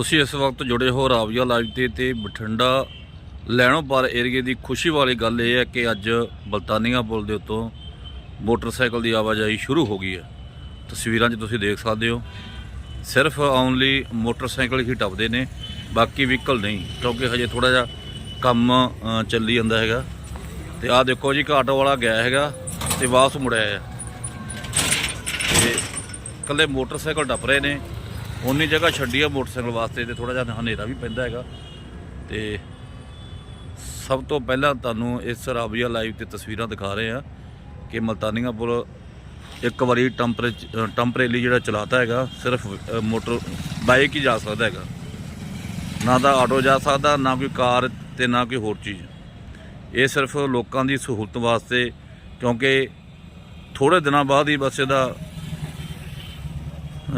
ਤੁਸੀਂ ਇਸ ਵਕਤ ਜੁੜੇ ਹੋ ਰਾਵੀਆ ਲਾਈਵ ਤੇ ਤੇ ਬਠਿੰਡਾ ਲੈਣੋਂ ਪਰ ਏਰੀਏ ਦੀ ਖੁਸ਼ੀ ਵਾਲੀ ਗੱਲ ਇਹ ਹੈ ਕਿ ਅੱਜ ਬਲਤਾਨੀਆਂ ਪੁਲ ਦੇ ਉੱਤੋਂ ਮੋਟਰਸਾਈਕਲ ਦੀ ਆਵਾਜਾਈ ਸ਼ੁਰੂ ਹੋ ਗਈ ਹੈ। ਤਸਵੀਰਾਂ 'ਚ ਤੁਸੀਂ ਦੇਖ ਸਕਦੇ ਹੋ, ਸਿਰਫ ਓਨਲੀ ਮੋਟਰਸਾਈਕਲ ਹੀ ਟੱਪਦੇ ਨੇ, ਬਾਕੀ ਵਹੀਕਲ ਨਹੀਂ, ਕਿਉਂਕਿ ਹਜੇ ਥੋੜਾ ਜਿਹਾ ਕੰਮ ਚੱਲੀ ਜਾਂਦਾ ਹੈਗਾ। ਤੇ ਆਹ ਦੇਖੋ ਜੀ ਘਾਟੋ ਵਾਲਾ ਗਿਆ ਹੈਗਾ ਤੇ ਵਾਪਸ ਮੁੜਿਆ ਹੈ। ਤੇ ਇਕੱਲੇ ਮੋਟਰਸਾਈਕਲ ਟੱਪ ਰਹੇ ਨੇ ਉਨੀ ਜਗ੍ਹਾ ਛੱਡੀ ਆ ਮੋਟਰਸਾਈਕਲ ਵਾਸਤੇ ਤੇ ਥੋੜਾ ਜਿਹਾ ਹਨੇਰਾ ਵੀ ਪੈਂਦਾ ਹੈਗਾ। ਤੇ ਸਭ ਤੋਂ ਪਹਿਲਾਂ ਤੁਹਾਨੂੰ ਇਸ ਰਾਬੀਆ ਲਾਈਵ ਤੇ ਤਸਵੀਰਾਂ ਦਿਖਾ ਰਹੇ ਆ ਕਿ ਮਲਤਾਨੀਆਂ ਪੁਲ ਇੱਕ ਵਾਰੀ ਟੈਂਪਰੇ ਟੈਂਪਰੇਰੀ ਜਿਹੜਾ ਚਲਾਤਾ ਹੈਗਾ, ਸਿਰਫ ਮੋਟਰ, ਬਾਈਕ ਹੀ ਜਾ ਸਕਦਾ ਹੈਗਾ। ਨਾ ਤਾਂ ਆਟੋ ਜਾ ਸਕਦਾ, ਨਾ ਕੋਈ ਕਾਰ ਤੇ ਨਾ ਕੋਈ ਹੋਰ ਚੀਜ਼। ਇਹ ਸਿਰਫ ਲੋਕਾਂ ਦੀ ਸਹੂਲਤ ਵਾਸਤੇ, ਕਿਉਂਕਿ ਥੋੜੇ ਦਿਨਾਂ ਬਾਅਦ ਹੀ ਬਸ ਇਹਦਾ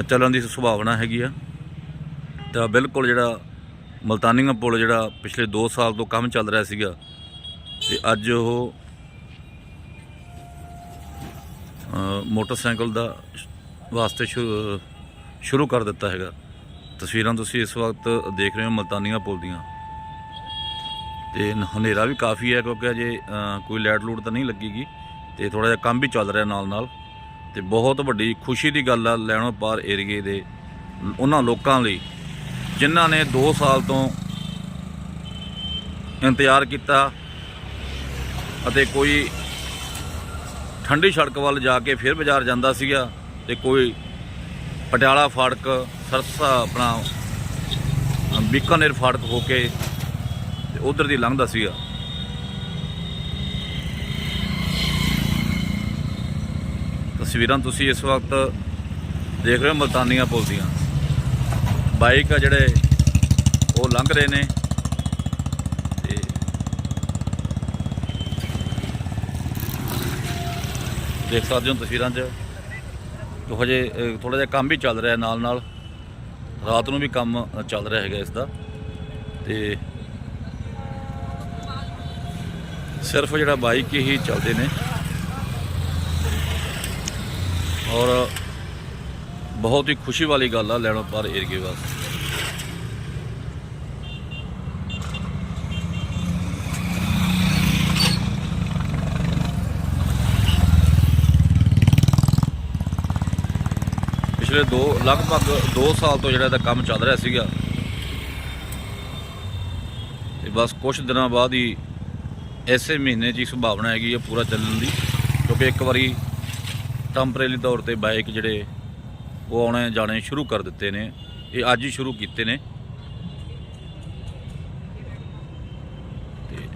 ਚੱਲਣ ਦੀ ਸੰਭਾਵਨਾ ਹੈਗੀ ਆ। ਤਾਂ ਬਿਲਕੁਲ ਜਿਹੜਾ ਮਲਤਾਨੀਆਂ ਪੁਲ ਜਿਹੜਾ ਪਿਛਲੇ 2 ਸਾਲ ਤੋਂ ਕੰਮ ਚੱਲ ਰਿਹਾ ਸੀਗਾ, ਤੇ ਅੱਜ ਉਹ ਮੋਟਰਸਾਈਕਲ ਦਾ ਵਾਸਤੇ ਸ਼ੁ- ਸ਼ੁਰੂ ਕਰ ਦਿੱਤਾ ਹੈਗਾ। ਤਸਵੀਰਾਂ ਤੁਸੀਂ ਇਸ ਵਕਤ ਦੇਖ ਰਹੇ ਹੋ ਮਲਤਾਨੀਆਂ ਪੁਲ ਦੀਆਂ। ਤੇ ਹਨੇਰਾ ਵੀ ਕਾਫੀ ਹੈ ਕਿਉਂਕਿ ਅਜੇ ਕੋਈ ਲਾਈਟ ਲੂਟ ਤਾਂ ਨਹੀਂ ਲੱਗੀਗੀ। ਤੇ ਥੋੜਾ ਜਿਹਾ ਕੰਮ ਵੀ ਚੱਲ ਰਿਹਾ ਨਾਲ ਨਾਲ ਤੇ ਬਹੁਤ ਵੱਡੀ ਖੁਸ਼ੀ ਦੀ ਗੱਲ ਆ ਲੈਣੋਂ ਪਾਰ ਏਰੀਏ ਦੇ ਉਹਨਾਂ ਲੋਕਾਂ ਲਈ, ਜਿਨ੍ਹਾਂ ਨੇ 2 ਸਾਲ ਤੋਂ ਇੰਤਜ਼ਾਰ ਕੀਤਾ ਅਤੇ ਕੋਈ ਠੰਡੀ ਸੜਕ ਵੱਲ ਜਾ ਕੇ ਫਿਰ ਬਾਜ਼ਾਰ ਜਾਂਦਾ ਸੀਗਾ ਤੇ ਕੋਈ ਪਟਿਆਲਾ ਫਾੜਕ, ਸਰਸਾ ਆਪਣਾ ਬੀਕਾਨੇਰ ਫਾੜਕ ਹੋ ਕੇ ਤੇ ਉਧਰ ਦੀ ਲੰਘਦਾ ਸੀਗਾ। ਤਸਵੀਰਾਂ ਤੁਸੀਂ ਇਸ ਵਕਤ ਦੇਖ ਰਹੇ ਹੋ ਮਲਤਾਨੀਆਂ ਪੁਲ ਦੀਆਂ। ਬਾਈਕ ਆ ਜਿਹੜੇ, ਉਹ ਲੰਘ ਰਹੇ ਨੇ। ਤੇ ਦੇਖ ਸਕਦੇ ਹੋ ਤਸਵੀਰਾਂ 'ਚ ਤੋ ਹਜੇ ਥੋੜਾ ਜਿਹਾ ਕੰਮ ਵੀ ਚੱਲ ਰਿਹਾ ਨਾਲ ਨਾਲ ਰਾਤ ਨੂੰ ਵੀ ਕੰਮ ਚੱਲ ਰਿਹਾ ਹੈਗਾ ਇਸ ਦਾ ਤੇ ਸਿਰਫ ਜਿਹੜਾ ਬਾਈਕ ਹੀ ਚੱਲਦੇ ਨੇ। ਔਰ ਬਹੁਤ ਹੀ ਖੁਸ਼ੀ ਵਾਲੀ ਗੱਲ ਆ ਲੈਣੋਂ ਪਰ ਏਰੀਏ ਵਾਸਤੇ। ਪਿਛਲੇ 2 ਲਗਭਗ 2 ਸਾਲ ਤੋਂ ਜਿਹੜਾ ਇਹਦਾ ਕੰਮ ਚੱਲ ਰਿਹਾ ਸੀਗਾ। ਤੇ ਬਸ ਕੁਝ ਦਿਨਾਂ ਬਾਅਦ ਹੀ ਐਸੇ ਮਹੀਨੇ ਦੀ ਸੰਭਾਵਨਾ ਹੈਗੀ ਹੈ ਪੂਰਾ ਚੱਲਣ ਦੀ, ਕਿਉਂਕਿ ਇੱਕ ਵਾਰੀ ਟੈਂਪਰੇਰੀ ਤੌਰ ਤੇ ਬਾਈਕ ਜਿਹੜੇ ਉਹ ਆਉਣੇ ਜਾਣੇ ਸ਼ੁਰੂ ਕਰ ਦਿੱਤੇ ਨੇ। ਇਹ ਅੱਜ ਹੀ ਸ਼ੁਰੂ ਕੀਤੇ ਨੇ। ਤੇ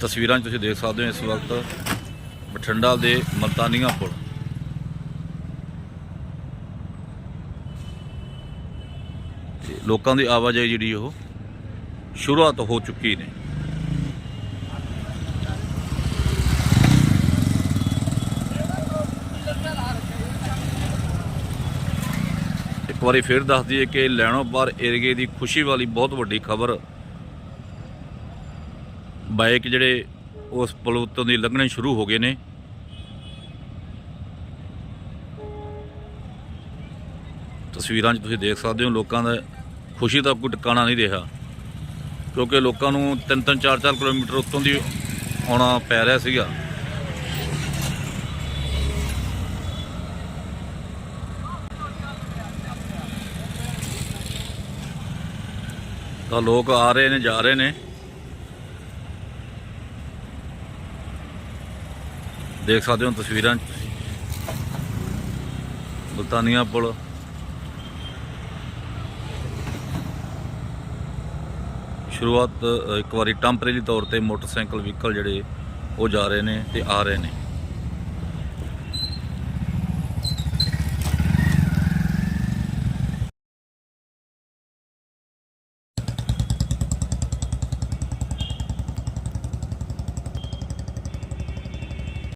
ਤਸਵੀਰਾਂ 'ਚ ਤੁਸੀਂ ਦੇਖ ਸਕਦੇ ਹੋ ਇਸ ਵਕਤ ਬਠਿੰਡਾ ਦੇ ਮਲਤਾਨੀਆਂ ਪੁਲ। ਤੇ ਲੋਕਾਂ ਦੀ ਆਵਾਜਾਈ ਜਿਹੜੀ ਉਹ ਸ਼ੁਰੂਆਤ ਹੋ ਚੁੱਕੀ ਨੇ ਇੱਕ ਵਾਰੀ ਫਿਰ ਦੱਸ ਦਈਏ ਕਿ ਲੈਣੋ ਪਰ ਏਰੀਏ ਦੀ ਖੁਸ਼ੀ ਵਾਲੀ ਬਹੁਤ ਵੱਡੀ ਖਬਰ। ਬਾਈਕ ਜਿਹੜੇ ਉਸ ਪੁਲ ਉੱਤੋਂ ਦੀ ਲੰਘਣੇ ਸ਼ੁਰੂ ਹੋ ਗਏ ਨੇ। ਤਸਵੀਰਾਂ 'ਚ ਤੁਸੀਂ ਦੇਖ ਸਕਦੇ ਹੋ ਲੋਕਾਂ ਦਾ ਖੁਸ਼ੀ ਦਾ ਕੋਈ ਟਿਕਾਣਾ ਨਹੀਂ ਰਿਹਾ। ਕਿਉਂਕਿ ਲੋਕਾਂ ਨੂੰ 3-3 4-4 ਕਿਲੋਮੀਟਰ ਉੱਤੋਂ ਦੀ ਆਉਣਾ ਪੈ ਰਿਹਾ ਸੀਗਾ। ਤਾਂ ਲੋਕ ਆ ਰਹੇ ਨੇ, ਜਾ ਰਹੇ ਨੇ। ਦੇਖ ਸਕਦੇ ਹੋ ਤਸਵੀਰਾਂ 'ਚ ਪੁਲ। ਸ਼ੁਰੂਆਤ ਇੱਕ ਵਾਰੀ ਟੈਂਪਰੇਰੀ ਤੌਰ ਤੇ ਮੋਟਰਸਾਈਕਲ, ਵਹੀਕਲ ਜਿਹੜੇ, ਉਹ ਜਾ ਰਹੇ ਨੇ ਤੇ ਆ ਰਹੇ ਨੇ।